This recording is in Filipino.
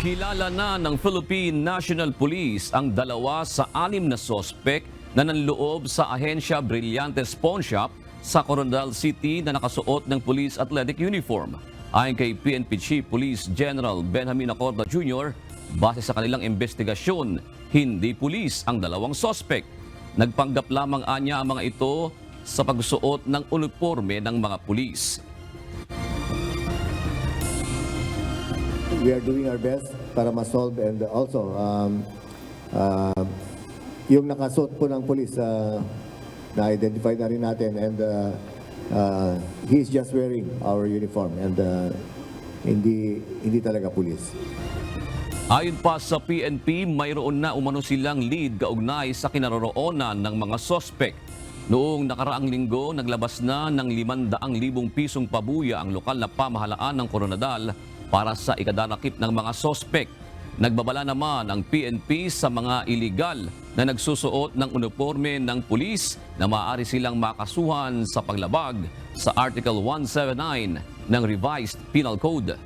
Kilala na ng Philippine National Police ang dalawa sa anim na sospek na nanloob sa ahensya Brillantes Pawn Shop sa Coronadal City na nakasuot ng police athletic uniform. Ayon kay PNP Chief Police General Benjamin Acorda Jr., base sa kanilang investigasyon, hindi pulis ang dalawang sospek. Nagpanggap lamang anya ang mga ito sa pagsuot ng uniforme ng mga pulis. We are doing our best para ma-solve and also um, uh, yung nakasuot po ng police uh, na-identify na rin natin and uh, uh, he just wearing our uniform and uh, hindi hindi talaga police. Ayon pa sa PNP, mayroon na umano silang lead kaugnay sa kinaroroonan ng mga sospek. Noong nakaraang linggo, naglabas na ng 500,000 pisong pabuya ang lokal na pamahalaan ng Coronadal para sa ikadarakip ng mga sospek. Nagbabala naman ang PNP sa mga iligal na nagsusuot ng uniforme ng pulis na maaari silang makasuhan sa paglabag sa Article 179 ng Revised Penal Code.